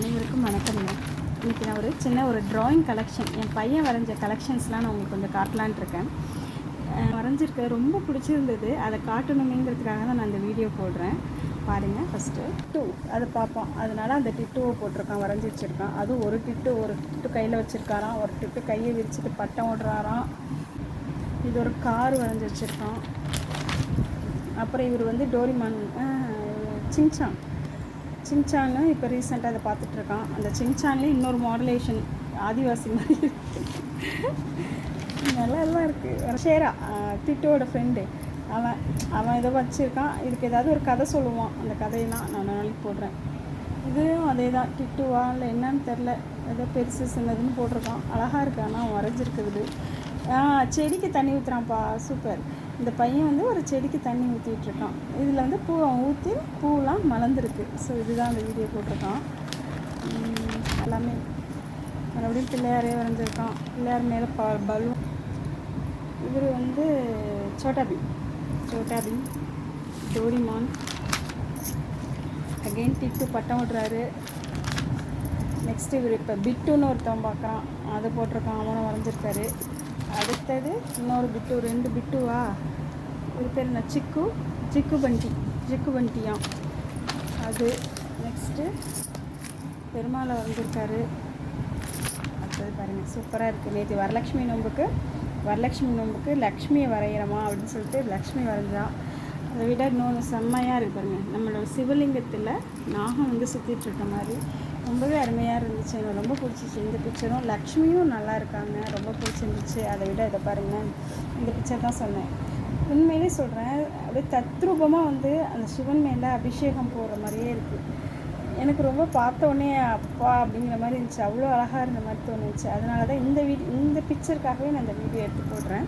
அனைவருக்கும் வணக்கம்ங்க இன்றைக்கி நான் ஒரு சின்ன ஒரு ட்ராயிங் கலெக்ஷன் என் பையன் வரைஞ்ச கலெக்ஷன்ஸ்லாம் நான் உங்களுக்கு கொஞ்சம் காட்டலான்ட்ருக்கேன் வரைஞ்சிருக்க ரொம்ப பிடிச்சிருந்தது. அதை காட்டணுமேங்கிறதுக்காக தான் நான் இந்த வீடியோ போடுறேன். பாருங்கள் ஃபஸ்ட்டு டிட்டு அதை பார்ப்போம். அதனால் அந்த டிட்டுவை போட்டிருக்கான் வரைஞ்சி வச்சுருக்கான். அதுவும் ஒரு டிட்டு ஒரு டிட்டு கையில் வச்சுருக்காராம். ஒரு டிட்டு கையை விரிச்சிட்டு பட்டம் ஓடுறாராம். இது ஒரு கார் வரைஞ்சி வச்சுருக்கான். அப்புறம் இவர் வந்து டோரிமான் சிங்சான் சிங்சான்னு இப்போ ரீசெண்டாக அதை பார்த்துட்ருக்கான். அந்த சிங்சான்லேயும் இன்னொரு மாடலேஷன் ஆதிவாசி மாதிரி நல்லா எல்லாம் இருக்குது ஷேரா திட்டோட ஃப்ரெண்டு அவன் அவன் இதை வச்சுருக்கான். இதுக்கு ஏதாவது ஒரு கதை சொல்லுவான். அந்த கதையெல்லாம் நான் நாளைக்கு போடுறேன். இதுவும் அதே தான் டிட்டுவா இல்லை என்னன்னு தெரில ஏதோ பெருசு சின்னதுன்னு போட்டிருக்கான். அழகாக இருக்கு. ஆனால் அவன் வரைஞ்சிருக்குது ஆ செடிக்கு தண்ணி ஊற்றுறான்ப்பா சூப்பர். இந்த பையன் வந்து ஒரு செடிக்கு தண்ணி ஊற்றிட்டுருக்கான் இதில் வந்து பூ அவன் ஊற்றி பூவெலாம் மலர்ந்துருக்கு. ஸோ இதுதான் அந்த வீடியோ போட்டிருக்கான். எல்லாமே. மறுபடியும் பிள்ளையாரே வரைஞ்சிருக்கான். பிள்ளையார் மேலே ப பலூன். இவர் வந்து சோட்டாபி. சோட்டாபி. டோரிமான். அகெயின் டிட்டு பட்டம் விட்றாரு. நெக்ஸ்ட் இவர் இப்போ பிட்டுன்னு ஒருத்தவன் பார்க்குறான். அதை போட்டிருக்கான். அவனும் வரைஞ்சிருக்காரு. அடுத்தது இன்னொரு பிட்டு ரெண்டு பிட்டுவா? ஒரு பேர் என்ன? சிக்கு சிக்கு பண்டி சிக்கு பண்டியாம். அது நெக்ஸ்ட்டு பெருமாளை வந்திருக்காரு. அடுத்தது பாருங்கள் சூப்பராக இருக்குது நேற்று வரலட்சுமி நோம்புக்கு வரலட்சுமி நோம்புக்கு லக்ஷ்மியை வரைகிறோமா அப்படின்னு சொல்லிட்டு லக்ஷ்மி வரைஞ்சான் அதை விட இன்னொன்று செம்மையாக இருக்கு பாருங்க. நம்மளோட சிவலிங்கத்தில் நாகம் வந்து சுற்றிட்டு இருக்க மாதிரி ரொம்பவே அருமையாக இருந்துச்சு. எனக்கு ரொம்ப பிடிச்சிச்சு. இந்த பிக்சரும் லக்ஷ்மியும் நல்லா இருக்காங்க. ரொம்ப பிடிச்சிருந்துச்சு. அதை விட இதை பாருங்கள் இந்த பிக்சர் தான் சொன்னேன். உண்மையிலே சொல்கிறேன் அப்படியே தத்ரூபமாக வந்து அந்த சிவன் மேலே அபிஷேகம் போடுற மாதிரியே இருக்குது எனக்கு ரொம்ப பார்த்தோன்னே அப்பா அப்படிங்கிற மாதிரி இருந்துச்சு. அவ்வளோ அழகாக இருந்த மாதிரி தோணுச்சு. அதனால தான் இந்த வீடியோ இந்த பிக்சருக்காகவே நான் அந்த வீடியோ எடுத்து போடுறேன்.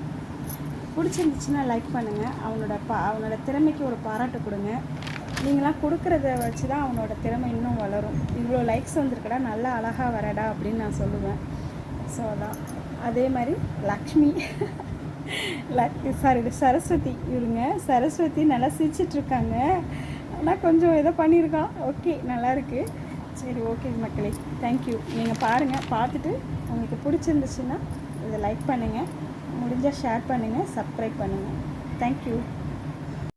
பிடிச்சிருந்துச்சுன்னா லைக் பண்ணுங்கள் அவனோட பா அவனோட திறமைக்கு ஒரு பாராட்டு கொடுங்க. நீங்களாம் கொடுக்குறத வச்சு தான் அவனோட திறமை இன்னும் வளரும். இவ்வளோ லைக்ஸ் வந்திருக்கடா நல்லா அழகாக வரடா அப்படின்னு நான் சொல்லுவேன். ஸோ அதான். அதே மாதிரி லக்ஷ்மி. Luck sorry Saraswati. இவருங்க சரஸ்வதி நல்லா சிரிச்சிட்ருக்காங்க. ஆனால் கொஞ்சம் ஏதோ பண்ணியிருக்கான். ஓகே நல்லாயிருக்கு சரி ஓகே மக்களே. தேங்க்யூ நீங்கள் பாருங்கள் பார்த்துட்டு உங்களுக்கு பிடிச்சிருந்துச்சுன்னா இதை லைக் பண்ணுங்கள் முடிஞ்சால் ஷேர் பண்ணுங்கள் சப்ஸ்கிரைப் பண்ணுங்கள் தேங்க்யூ